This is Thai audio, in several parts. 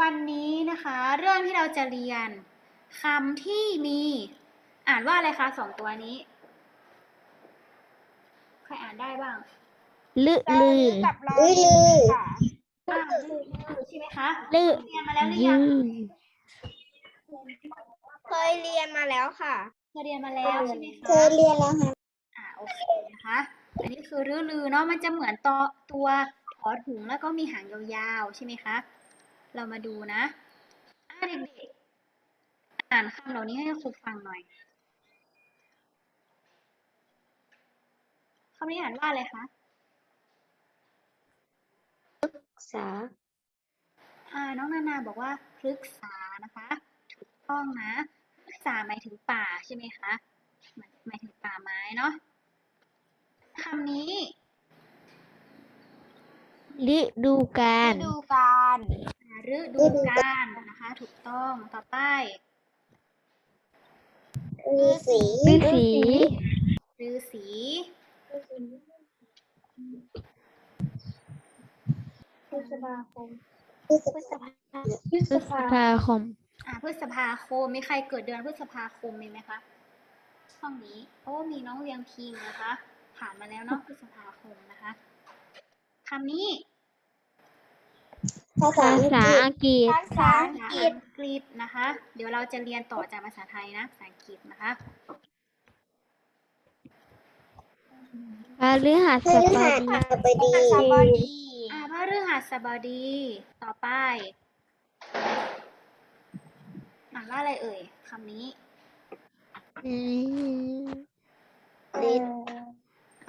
วันนี้นะคะ เรื่องที่เราจะเรียนคำที่มีอ่านว่าอะไรคะสองตัวนี้ ใครอ่านได้บ้างลือลือกับรอลือลือค่ะอ่าใช่ไหมคะลือเรียนมาแล้วหรือยืยังเคยเรียนมาแล้วค่ะเคยเรียนมาแล้วใช่ไหมเคคะยเรียนแล้วค่ะอ่าโอเคนะคะอันนี้คือรื้อลือเนาะมันจะเหมือนตัวตัวถอถุงแล้วก็มีหางยาวๆใช่ไหมคะ เรามาดูนะอ่าเด็กๆ อ่านคำเหล่านี้ให้ครูฟังหน่อยคำนี้อ่านว่าอะไรคะษา อ่า น้องนานาบอกว่าพฤกษานะคะ ถูกต้องนะพฤกษาหมายถึงป่าใช่ไหมคะ หมายหมายถึงป่าไม้เนาะคำนี้ฤดูกาลฤดูกาลอ่า ฤดูกาลนะคะ ถูกต้องต่อไปฤาษีฤาษีฤาษีพฤษภาคมพฤษภาพฤษภาคม อ่าพฤษภาคมมีใครเกิดเดือนพฤษภาคมมีไหมคะห้องนี้โอ้มีน้องเรียงพิงนะคะ ผ่านมาแล้วเนาะพฤษภาคมนะคะคำนี้ ภาษาภาอังกฤษาษอังกฤษ ภาษาอังภาษากฤษอังกฤษนะคะ เดี๋ยวเราจะเรียนต่อจากภาษาไทยนะภาษาอังกฤษนะคะพฤหัพสฤบหัสดีบดีสบดีอ่าพฤหัสบดี ต่อไปอ่านว่าอะไรเอ่ยคำนี้อืมลิด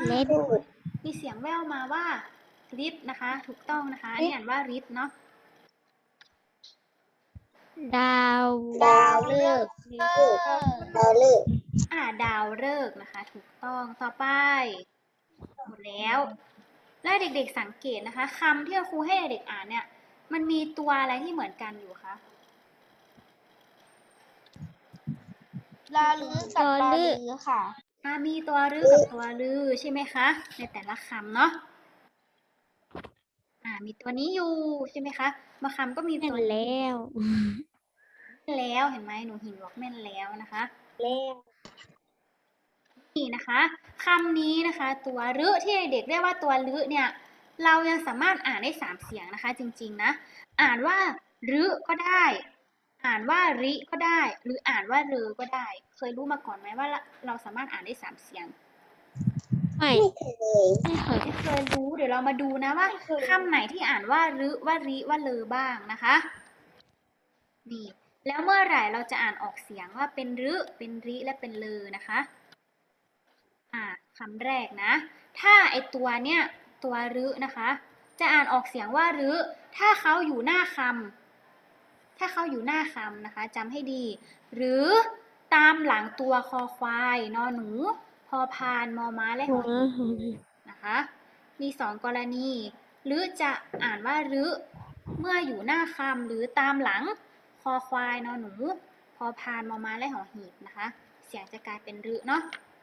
เล็ดพูดมีเสียงแว่วมาว่าริดนะคะ ถูกต้องนะคะอันนี้อ่านว่าริดเนาะ ดาวดาวเลิกษ์ดาวเลิกษ์อ่าดาวฤกษ์นะคะ ถูกต้องต่อไปหมดแล้ว และเด็กๆสังเกตนะคะคำที่ครูให้เด็กๆอ่านเนี่ย มันมีตัวอะไรที่เหมือนกันอยู่คะลอลือกับลอลือค่ะอ่ามีตัวรือกับตัวลือใช่ไหมคะ ในแต่ละคำเนาะอ่า มีตัวนี้อยู่ใช่ไหมคะบางคำก็มีแม่ตันวนี้แล้วแม่ นแล้วเห็นไหมหนูหินบอกแม่นแล้วนะคะแล้วนี่นะคะคำนี้นะคะ ตัวรึที่เด็กๆเรียกว่าตัวรึเนี่ย เรายังสามารถอ่านได้สามเสียงนะคะ จริง ๆนะอ่านว่ารึก็ได้ อ่านว่าริก็ได้ หรืออ่านว่าเรือก็ได้ เคยรู้มาก่อนไหมว่าเราสามารถอ่านได้สามเสียงไม่ไม่เคยไม่เคยไม่เคยรู้เดี๋ยวเรามาดูนะว่าคำไหนที่อ่านว่ารึว่าริว่าเลอบ้างนะคะ นี่ แล้วเมื่อไหร่เราจะอ่านออกเสียงว่าเป็นรึ เป็นริ และเป็นเลอนะคะ อ่าคำแรกนะ ถ้าไอตัวเนี้ยตัวรึนะคะ จะอ่านออกเสียงว่ารึ ถ้าเขาอยู่หน้าคำ ถ้าเขาอยู่หน้าคำนะคะจำให้ดี หรือตามหลังตัวคอควาย นอหนู พอพาน มอม้า และหอหีบนะคะ มีสองกรณี หรือจะอ่านว่ารึ เมื่ออยู่หน้าคำหรือตามหลัง คอควายนอหนูพอพานมอม้าและหอหีบนะคะ เสียงจะกลายเป็นรึเนาะ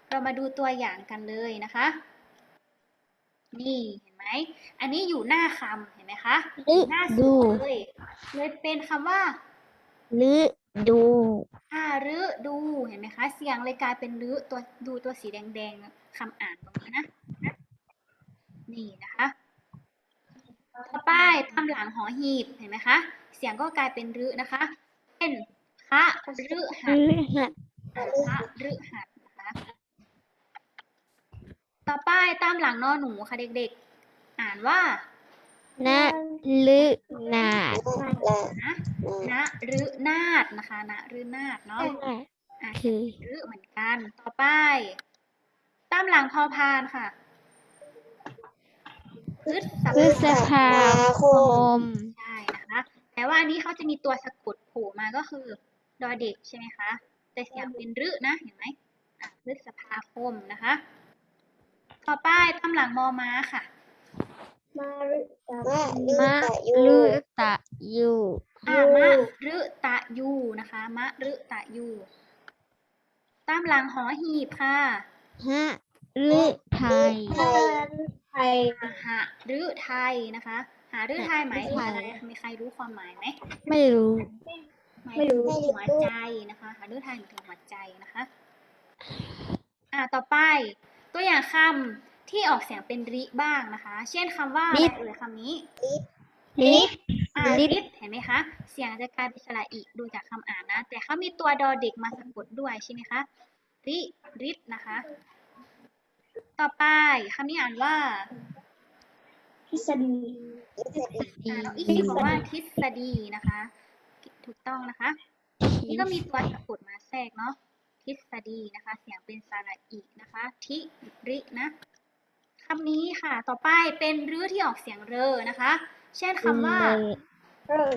เรามาดูตัวอย่างกันเลยนะคะ นี่เห็นไหมอันนี้อยู่หน้าคำเห็นไหมคะฤหน้าสุดูดเลยเลยเป็นคำว่าฤดูอ่ารึดูเห็นไหมคะ เสียงเลยกลายเป็นรึตัวดูตัวสีแดงๆคำอ่านตรงนี้นะ นี่นะคะ ต่อไปตามหลังหอหีบเห็นไหมคะ เสียงก็กลายเป็นรึนะคะ เป็นคะรึหัพดฤหัสคะรึหัดนะคะต่อไปตามหลังนอหนูค่ะเด็กๆ อ่านว่านะฤนาดและนะนะรึนาดนะคะนะรึนาดเนาะอะคือรึเหมือนกัน ต่อไป ตามหลังพอพานค่ะ พฤษพฤษภาคม ใช่นะคะ แต่ว่าอันนี้เขาจะมีตัวสะกดโผล่มาก็คือดอเด็กใช่ไหมคะ แต่เสียงเป็นรึนะ เห็นไหมอะพฤษภาคมนะคะ ต่อไปตามหลังมอม้าค่ะ มาฤตมะะยูฤตะยูอ่ามะรึตะยูนะคะ มะรึตะยูตามหลังหอหีบค่ะฮะฤไทยไทยไทยอาหะรึไทยนะคะ หารือไทยหมายถึงอะไรมีใครรู้ความหมายไหมไม่รู้หมายถึงหัวใจนะคะ หารือไทยหมายถึงหัวใจนะคะอ่าต่อไป ตัวอย่างคำที่ออกเสียงเป็นริบ้างนะคะ เช่นคำว่าอะไรเอ่ยคำนี้ลิดอ่าลิริดดเห็นไหมคะ เสียงจะกลายเป็นสระอีดูจากคำอ่านนะ แต่เขามีตัวดอเด็กมาสะกดด้วยใช่ไหมคะริริดนะคะ ต่อไปคำนี้อ่านว่าทฤษฎีอ่าน้องอีกทีบอกว่าทฤษฎีนะคะ ถูกต้องนะคะ นี่ก็มีตัวสะกดมาแทรกเนาะทฤษฎีนะคะ เสียงเป็นสระอีนะคะ ทิรินะคำนี้ค่ะ ต่อไปเป็นรื้อที่ออกเสียงเรอนะคะ เช่นคำว่าเริ่ม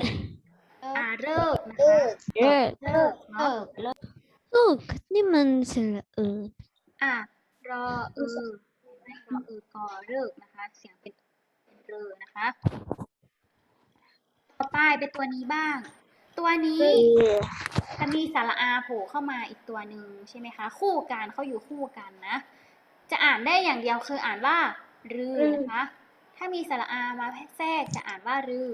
อ่าเริกนะเริ่คะมเลิกเลิกเนาะลูกนี่มันสระเอออะ รอเออไม่รอเออกอเลิกนะคะ เสียงเป็นเป็นเรอนะคะ ต่อไปเป็นตัวนี้บ้าง ตัวนี้จะมีสระอาโผล่เข้ามาอีกตัวหนึ่งใช่ไหมคะ คู่กันเขาอยู่คู่กันนะ จะอ่านได้อย่างเดียวคืออ่านว่ารือนะคะ ถ้ามีสระอามาแทรกจะอ่านว่ารือ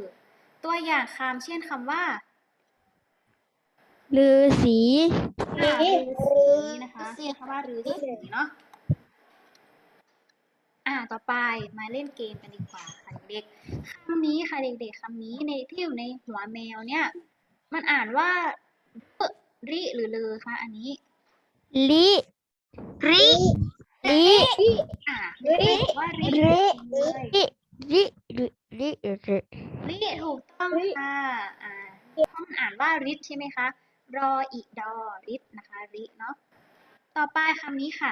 ตัวอย่างคำเช่นคำว่าลือสีอ่ารือสีนะคะคำว่ารือสีเนาะ อ่าต่อไปมาเล่นเกมกันดีกว่าค่ะเด็กๆคำนี้ค่ะเด็กๆคำนี้ในที่อยู่ในหัวแมวเนี่ย มันอ่านว่าเอ่อริหรือเลอคะอันนี้ลิริลิอ่าริว่าริริเลยลิลิลิลิลิริถูกต้องค่ะอ่าเพราะมันอ่านว่าริใช่ไหมคะรออีดอรินะคะริเนาะต่อไปคำนี้ค่ะ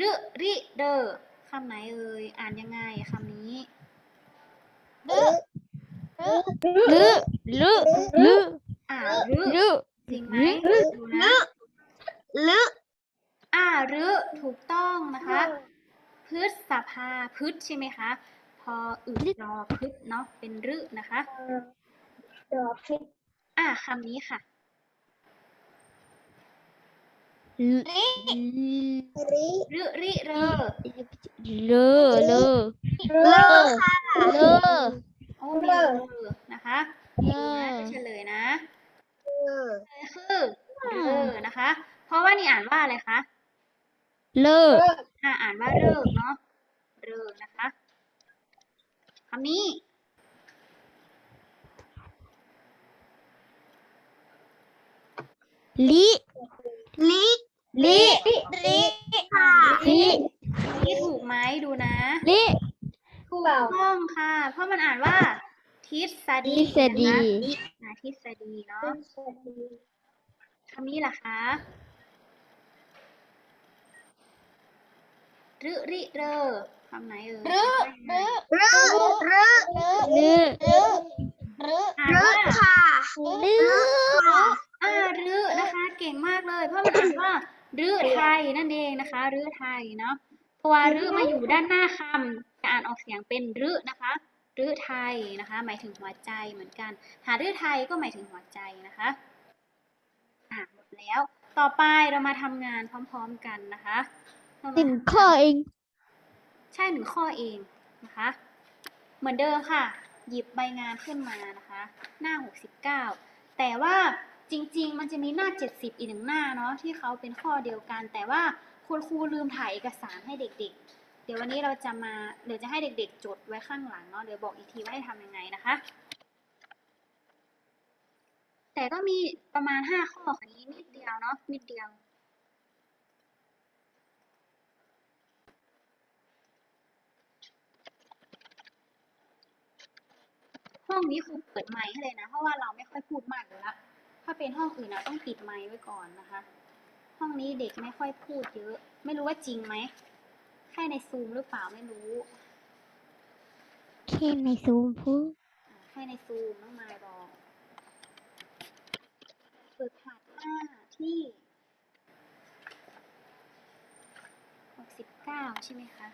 รึริเดอคำไหนเอ่ย อ่านยังไงคำนี้รึรึลืลืลือ่ารึลืจริงไหมรึดูนะลึอ่ารึถูกต้องนะคะ พฤษภาพฤษใช่ไหมคะ พออึรอพฤษเนาะ เป็นรึนะคะดอกพิษอ่าคำนี้ค่ะ ลิริรึริเรอลืลืเลิกลืโอ้มีเรอนะคะเลดูนะอจะเฉลยนะเลิกเฉลยคือเรอนะคะ เพราะว่านี่อ่านว่าอะไรคะเลอเลิกอ่าอ่านว่าเริกเนาะเริกนะคะคำนี้ลิ ลิลิริค่ะลินี่ถูกไหมดูนะลิถูกต้องค่ะ เพราะมันอ่านว่าทฤษฎีทฤษฎีนะคะอ่าทฤษฎีเนาะคำนี้ล่ะคะรึริเรอคำไหนเอ่ยรึรึรึรึลืรึรึอ่านรึว่าค่ะลืค่ะ อ่ารึนะคะ เก่งมากเลย เพราะมันอ่านว่ารึไทยนั่นเองนะคะรึไทยเนาะตัวรึมาอยู่ด้านหน้าคำจะอ่านออกเสียงเป็นรึนะคะรึไทยนะคะ หมายถึงหัวใจเหมือนกัน หารึไทยก็หมายถึงหัวใจนะคะอ่าหมดแล้ว ต่อไปเรามาทำงานพร้อมๆกันนะคะเรามาหนึ่งข้อเอง ใช่หนึ่งข้อเองนะคะ เหมือนเดิมค่ะ หยิบใบงานขึ้นมานะคะ หน้า 69 แต่ว่า จริง ๆ มันจะมีหน้า 70 อีกหนึ่งหน้าเนาะที่เขาเป็นข้อเดียวกัน แต่ว่าคุณครูลืมถ่ายเอกสารให้เด็ก ๆ เดี๋ยววันนี้เราจะมาเดี๋ยวจะให้เด็ก ๆ จดไว้ข้างหลังเนาะเดี๋ยวบอกอีกทีว่าให้ทำยังไงนะคะ แต่ก็มีประมาณ 5 ข้อค่ะนี้นิดเดียวเนาะนิดเดียวห้องนี้ครูเปิดไมค์ให้เลยนะ เพราะว่าเราไม่ค่อยพูดมากอยู่แล้ว ถ้าเป็นห้องอื่นเราต้องปิดไมค์ไว้ก่อนนะคะ ห้องนี้เด็กไม่ค่อยพูดเยอะ ไม่รู้ว่าจริงไหมแค่ในซูมหรือเปล่าไม่รู้แค่ในซูมพูดอ่าแค่ในซูมน้องมายบอกฝึกหัดหน้าที่หกสิบเก้าใช่ไหมคะ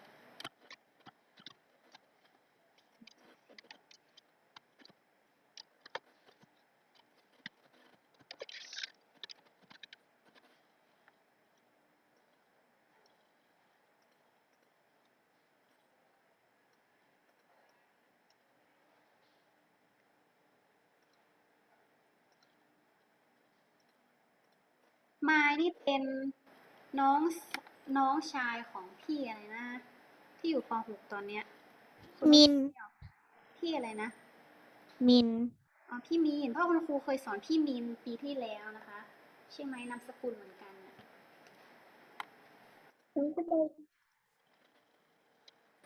มายนี่เป็นน้องสน้องชายของพี่อะไรนะ ที่อยู่ป .6 ตอนเนี้ยคุณมิน พี่อะไรนะมิน อ๋อพี่มีนเพราะคุณครูเคยสอนพี่มีนปีที่แล้วนะคะ ใช่ไหมนามสกุลเหมือนกันน่ะ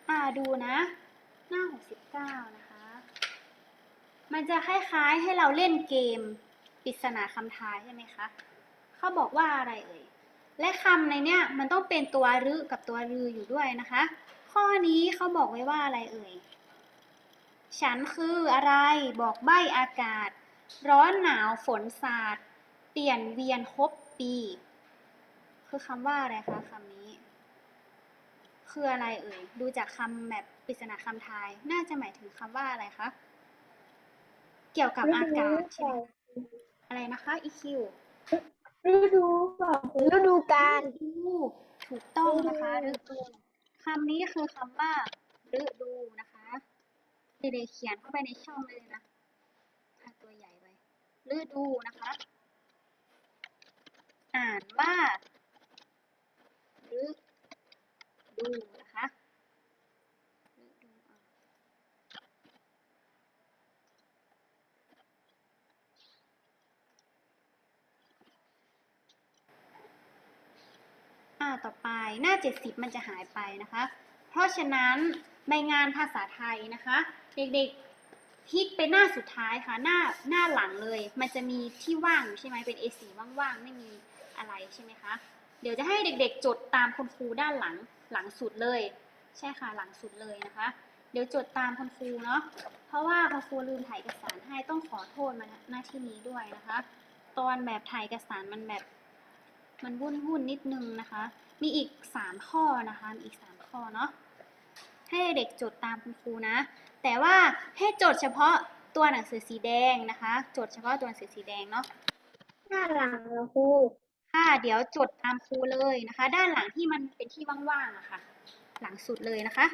อ่าดูนะ หน้าหกสิบเก้านะคะ มันจะคล้ายๆให้เราเล่นเกมปริศนาคำทายใช่ไหมคะ เขาบอกว่าอะไรเอ่ย และคำในเนี้ยมันต้องเป็นตัวรึกับตัวรืออยู่ด้วยนะคะ ข้อนี้เขาบอกไว้ว่าอะไรเอ่ย ฉันคืออะไร บอกใบอากาศ ร้อนหนาวฝนสาด เปลี่ยนเวียนครบปี คือคำว่าอะไรคะคำนี้ คืออะไรเอ่ย ดูจากคำแบบปริศนาคำทาย น่าจะหมายถึงคำว่าอะไรคะ เกี่ยวกับอากาศใช่ไหมอะไรนะคะ EQ ฤดูฤดูกาลฤดูถูกต้องนะคะฤดูคำนี้คือคำว่าฤดูนะคะเด็กๆเขียนเข้าไปในช่องเลยนะอะตัวใหญ่ไปฤดูนะคะ อ่านว่าฤดูนะคะฤดูอะ อ่าต่อไปหน้า 70 มันจะหายไปนะคะ เพราะฉะนั้นในงานภาษาไทยนะคะ เด็กๆพลิกไปหน้าสุดท้ายค่ะหน้าหน้าหลังเลย มันจะมีที่ว่างใช่ไหมเป็น A4 ว่างๆ ไม่มีอะไรใช่ไหมคะเดี๋ยวจะให้เด็กๆ จดตามคุณครูด้านหลังหลังสุดเลย ใช่ค่ะหลังสุดเลยนะคะ เดี๋ยวจดตามคุณครูเนาะเพราะว่าคุณครูลืมถ่ายเอกสารให้ต้องขอโทษมาหน้าที่นี้ด้วยนะคะ ตอนแบบถ่ายเอกสารมันแบบ มันวุ่นวุ่นๆนิดนึงนะคะ มีอีกสามข้อนะคะ มีอีกสามข้อเนาะ ให้เด็กจดตามคุณครูนะ แต่ว่าให้จดเฉพาะตัวหนังสือสีแดงนะคะ จดเฉพาะตัวหนังสือสีแดงเนาะหน้าหลังเหรอครูค่ะเดี๋ยวจดตามครูเลยนะคะ ด้านหลังที่มันเป็นที่ว่างๆอะค่ะ หลังสุดเลยนะคะ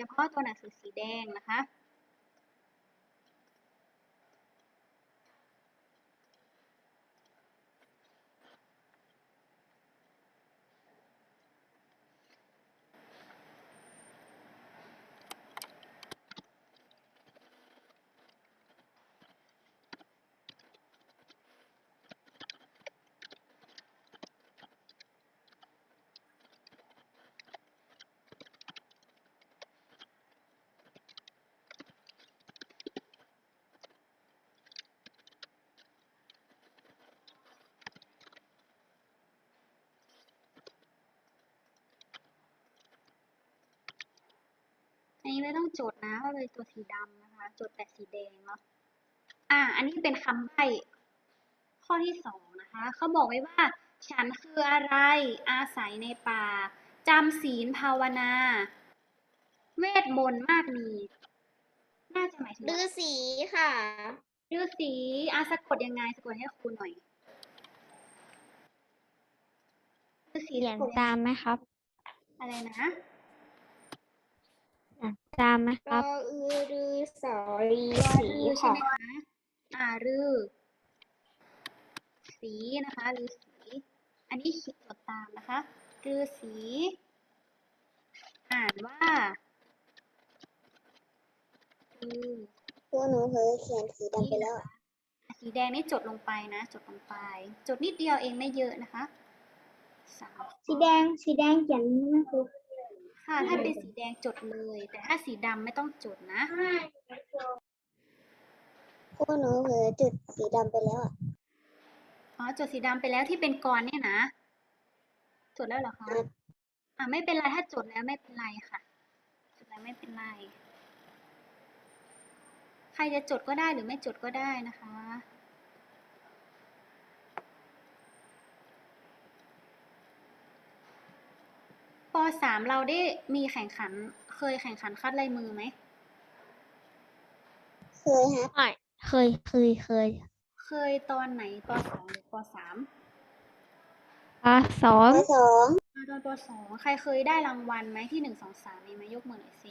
เฉพาะตัวหนังสือสีแดงนะคะ ไม่ต้องจดนะว่าเป็นตัวสีดำนะคะ จดแต่สีแดงเนาะอ่า อันนี้เป็นคำใบ้ข้อที่สองนะคะเขาบอกไว้ว่า ฉันคืออะไรอาศัยในป่าจำศีลภาวนา เวทมนต์มากมี น่าจะหมายถึงฤาษีค่ะฤาษีอาสะกดยังไงสะกดให้ครูหน่อยฤาษีเขียนสะกดตามไหมครับ อะไรนะอะ ตามไหมครรัอบอือรือสอรีตัวสีรือใช่ค่ะไหมคะอ่ารือ สีนะคะรือสี อันนี้ขีดจดตามนะคะ รือสี อ่านว่ารือพวกหนูเผลอเขียนสีดำไปแล้วอะสีแดงนี่จดลงไปนะ จดลงไป จดนิดเดียวเองไม่เยอะนะคะสามสีแดง สีแดงเขียนนะครู ค่ะ ถ้าเป็นสีแดงจดเลย แต่ถ้าสีดำไม่ต้องจดนะพวกหนูเผลอจุดสีดำไปแล้วอะอ๋อ จดสีดำไปแล้วที่เป็นกรเนี่ยนะ จดแล้วเหรอคะครับอ่าไม่เป็นไร ถ้าจดแล้วไม่เป็นไรค่ะ จดแล้วไม่เป็นไร ใครจะจดก็ได้หรือไม่จดก็ได้นะคะ ปสามเราได้มีแข่งขัน เคยแข่งขันคัดลายมือไหม เคยฮะไม่เคยเคยเคยเคยตอนไหนปสองหรือปสามปสองข้อสองอ่าตอนปสองใครเคยได้รางวัลไหมที่หนึ่งสองสามมีไหมยกมือหน่อยสิ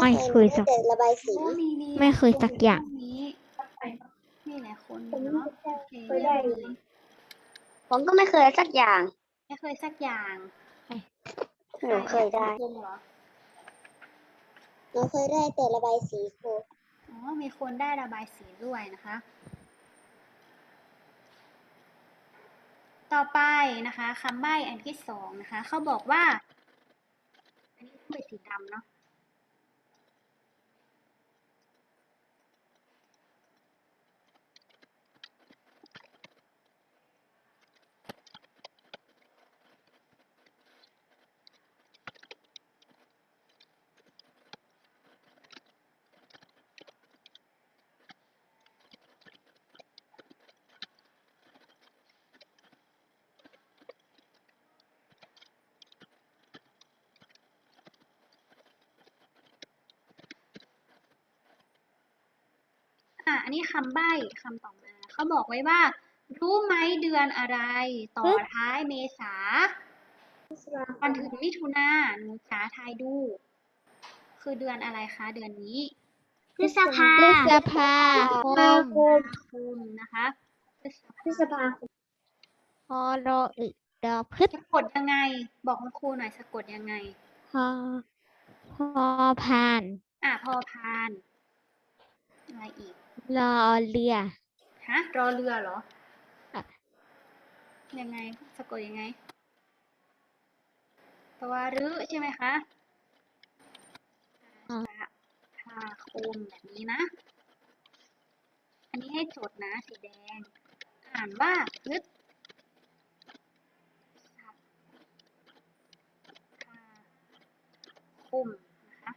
ไม่เคยสัก แต่ระบายสี โอ้มีมีไม่เคยสักอย่าง นี้นี่แหละคนอยู่เนาะโอเคเยี่ยมเลย ผมก็ไม่เคยสักอย่าง ไม่เคยสักอย่าง หนูเคยได้ใครอะณพงษ์เหรอ หนูเคยได้แต่ระบายสีครูอ๋อ มีคนได้ระบายสีด้วยนะคะ ต่อไปนะคะคำใบ้อันที่สองนะคะ เขาบอกว่า อันนี้ต้องเป็นสีดำเนาะ อะอันนี้คำใบ้คำต่อมาเขาบอกไว้ว่า รู้ไหมเดือนอะไร ต่อท้ายเมษาวันถึงมิถุนาหนูจ๋าทายดู คือเดือนอะไรคะ เดือนนี้พฤษภาพฤษภาคมคมนะคะพฤษพฤษภาภาคมพอรออึดอพฤษสะกดยังไง บอกคุณครูหน่อยสะกดยังไงพอพอพาน อะพอพานอะไรอีก รอเรือ ฮะ รอเรือเหรออะยังไงสะกดยังไงตัวรึใช่ไหมคะอ่าพาคมแบบนี้นะ อันนี้ให้จดนะ สีแดง อ่านว่าพฤษภาคมนะคะ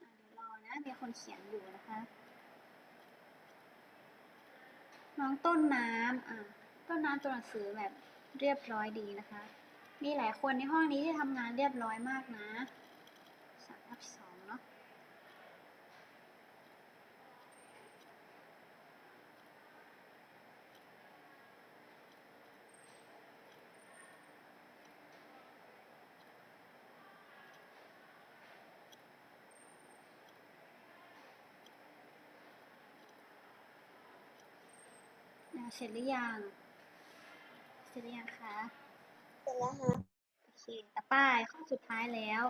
อะเดี๋ยวรอนะ มี คนเขียนอยู่นะคะ น้องต้นน้ำอะต้นน้ำตัวหนังสือแบบเรียบร้อยดีนะคะ มีหลายคนในห้องนี้ที่ทำงานเรียบร้อยมากนะสามทับสอง เนาะอะเสร็จหรือยัง เสร็จหรือยังคะ เสร็จแล้วฮะโอเคต่อไปข้อสุดท้ายแล้ว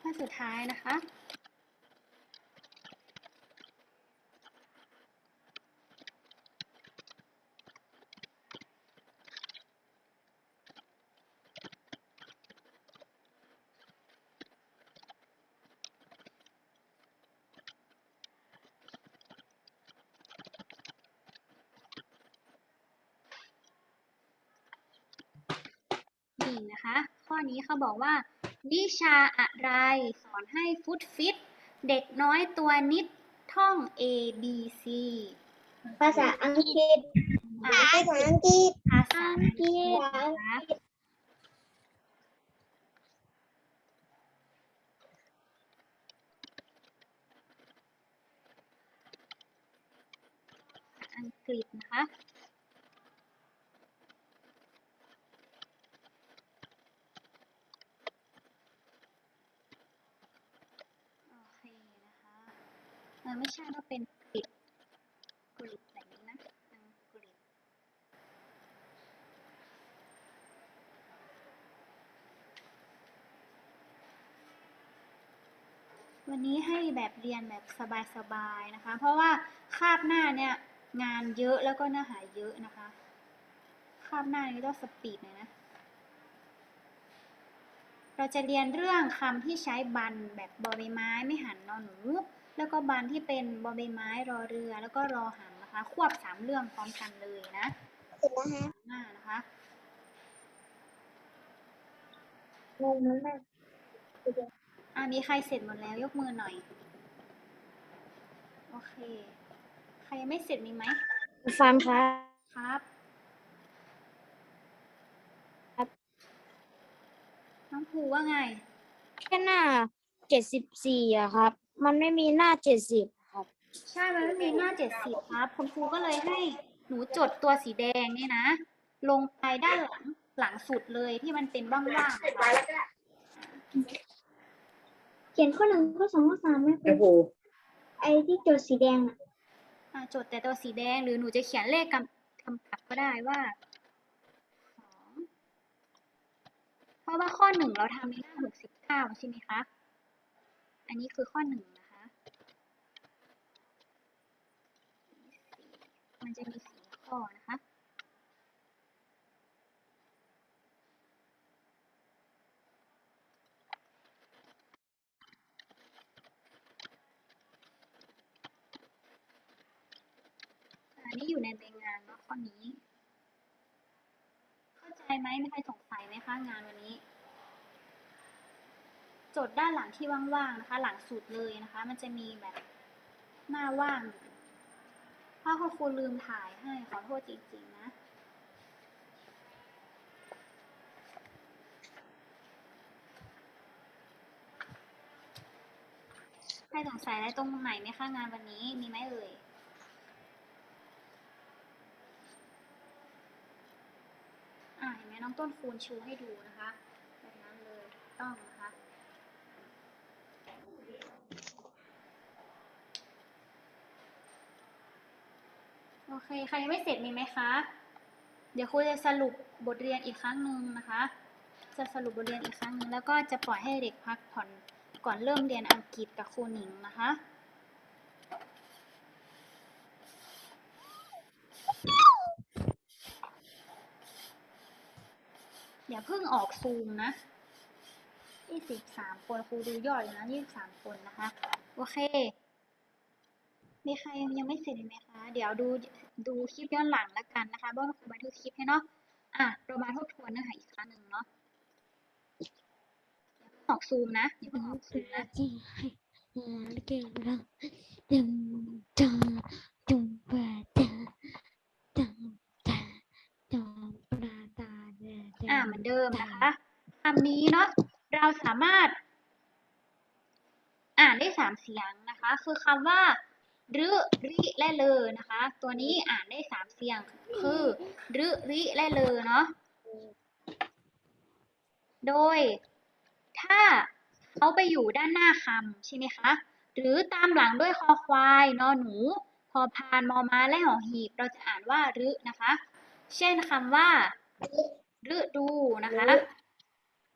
ข้อสุดท้ายนะคะ นี่นะคะ ข้อ นี้เขาบอกว่า วิชาอะไร สอนให้ฟุตฟิต เด็กน้อยตัวนิดท่อง A B C ภาษาอังกฤษอะภาษาอังกฤษ ภาษาอังกฤษนะคะอังกฤษนะคะ โอเคนะคะ เออไม่ใช่ก็เป็นกริดกริดแบบนี้นะอังกฤษวันนี้ให้แบบเรียนแบบสบายๆนะคะ เพราะว่าคาบหน้าเนี่ยงานเยอะแล้วก็เนื้อหาเยอะนะคะ คาบหน้านี้ต้องสปีดหน่อยนะ เราจะเรียนเรื่องคำที่ใช้บันแบบบอใบไม้ไม่หันนอนหนู แล้วก็บันที่เป็นบอใบไม้รอเรือ แล้วก็รอหันนะคะ ควบสามเรื่องพร้อมกันเลยนะเสร็จแล้วฮะหน้านะคะงงมากอ่ามีใครเสร็จหมดแล้วยกมือหน่อย โอเค ใครยังไม่เสร็จมีไหมฟังครับครับ ครับ น้องภูว่าไงแค่หน้าเจ็ดสิบสี่อะครับ มันไม่มีหน้าเจ็ดสิบครับ ใช่มันไม่มีหน้าเจ็ดสิบครับคุณครูก็เลยให้หนูจดตัวสีแดงนี่นะ ลงไปด้านหลังหลังสุดเลยที่มันเป็นว่างๆนะคะเขียนข้อหนึ่งข้อสองข้อสามไหมครูไอ้ที่จดสีแดงอะอ่าจดแต่ตัวสีแดงหรือหนูจะเขียนเลขกำกำกับก็ได้ว่าสองเพราะว่าข้อหนึ่งเราทำในหน้าหกสิบเก้าใช่ไหมคะ อันนี้คือข้อหนึ่งนะคะ มันจะมีสี่ข้อนะคะอันนี้อยู่ในใบงานเนาะข้อนี้ เข้าใจไหมไมีใครสงสัยไหมคะงานวันนี้ จดด้านหลังที่ว่างๆนะคะ หลังสุดเลยนะคะ มันจะมีแบบหน้าว่างอยู่ ถ้าคุณครูลืมถ่ายให้ขอโทษจริงๆนะ ใครสงสัยอะไรตรงไหนไหมคะงานวันนี้มีไหมเอ่ยอ่าเห็นไหมน้องต้นคูณชูให้ดูนะคะ แบบนั้นเลยต้องนะ คะโอเคใครยังไม่เสร็จมีไหมคะ เดี๋ยวครูจะสรุปบทเรียนอีกครั้งหนึ่งนะคะ จะสรุปบทเรียนอีกครั้งหนึ่งแล้วก็จะปล่อยให้เด็กพักผ่อนก่อนเริ่มเรียนอังกฤษกับครูหนิงนะคะ อย่าเพิ่งออกซูมนะ23คนครูดูยอดอยู่นะ23คนนะคะ โอเค มีใครยังไม่เสร็จอีกไหมคะ เดี๋ยวดูดูคลิปย้อนหลังแล้วกันนะคะเพราะว่าครูบันทึกคลิปให้เนาะ อะเรามาทบทวนเนื้อหาอีกครั้งหนึ่งเนาะอย่าเพิ่งออกซูมนะอย่าเพิ่งออกซูมนะที่ให้เก่งเราดึงจังจุงปะตาจังตาจอมปราตาเดอ่าเหมือนเดิมนะคะคำนี้เนาะเราสามารถ อ่านได้สามเสียงนะคะ คือคำว่า รึริและเลอนะคะ ตัวนี้อ่านได้สามเสียงคือรึริและเลอเนาะโดย ถ้าเขาไปอยู่ด้านหน้าคำใช่ไหมคะ หรือตามหลังด้วยคอควายนอหนู พอพานมอม้าและหอหีบ เราจะอ่านว่ารึนะคะ เช่นคำว่าฤดูนะคะ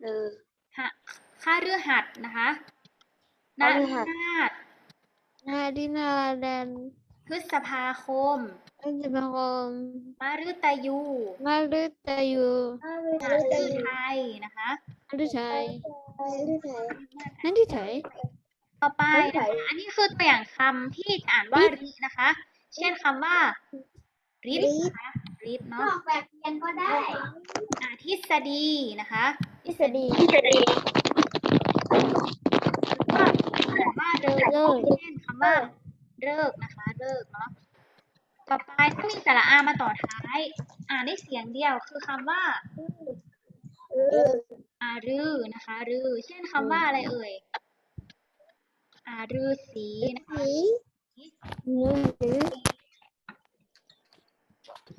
เออหะค่าฤหัสนะคะนาฤฬิหัสนาศ นาดินาแดนพฤษภาคมอันจะมาคมมฤตยูมาลืตาอยู่หฤทัยนะคะอันที่ไทยที่ไหนนั่นที่ไทยต่อไปฤทันะยคะอันนี้คือตัวอย่างคำที่อ่านว่ารินะคะ เช่นคำว่ารินะคะริเนาะแบบเรียนก็ได้ อ่าทฤษฎีนะคะทฤษฎีทฤษฎีก็อ่านว่าเลิกเลิกเช่นคำว่าเลิกนะคะเลิกเนาะต่อไปถ้ามีสระอามาต่อท้าย อ่านได้เสียงเดียวคือคำว่าเอออารือนะคะรือเช่นคำว่าอะไรเอ่ยอารือสีนะคะสีมือถือ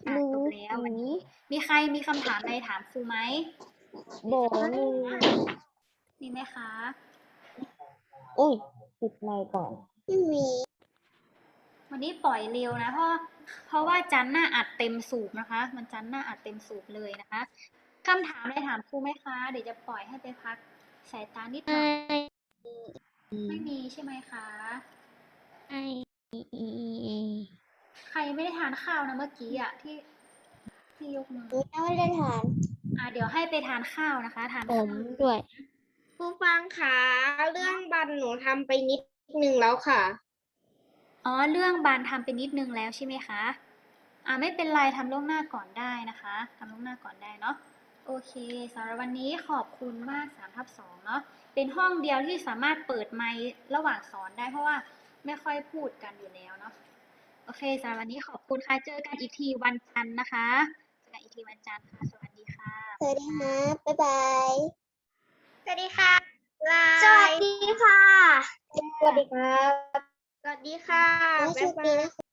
อะจบแล้ววันนี้ มีใครมีคำถามอะไรถามครูไหมบอกนี่มีไหมคะอุ้ยปิดไมค์ก่อน ไม่มี วันนี้ปล่อยเร็วนะเพราะเพราะว่าจันหน้าอัดเต็มสูบนะคะ มันจันหน้าอัดเต็มสูบเลยนะคะคำถามอะไรถามครูไหมคะ เดี๋ยวจะปล่อยให้ไปพักสายตานิดหน่อยไม่มีใช่ไหมคะไอใครไม่ได้ทานข้าวนะเมื่อกี้อะที่ที่ยกมือยังไม่ได้ทานอะเดี๋ยวให้ไปทานข้าวนะคะ ทานผข้าวมด้วยครูฟังค่ะเรื่องบันหนูทำไปนิด หนึ่งแล้วค่ะ อ๋อ เรื่องบานทำไปนิดนึงแล้วใช่ไหมคะ อ่าไม่เป็นไรทำล่วงหน้าก่อนได้นะคะทำล่วงหน้าก่อนได้เนาะ โอเคสำหรับวันนี้ขอบคุณมากสามทับสองเนาะ เป็นห้องเดียวที่สามารถเปิดไมค์ระหว่างสอนได้เพราะว่าไม่ค่อยพูดกันอยู่แล้วเนาะ โอเคสำหรับวันนี้ขอบคุณค่ะ เจอกันอีกทีวันจันทร์นะคะ เจอกันอีกทีวันจันทร์ค่ะ สวัสดีค่ะ สวัสดีค่ะบ๊ายบาย สวัสดีค่ะ ลาสวัสดีค่ะ สวัสดีครับ สวัสดีค่ะ นี่คือ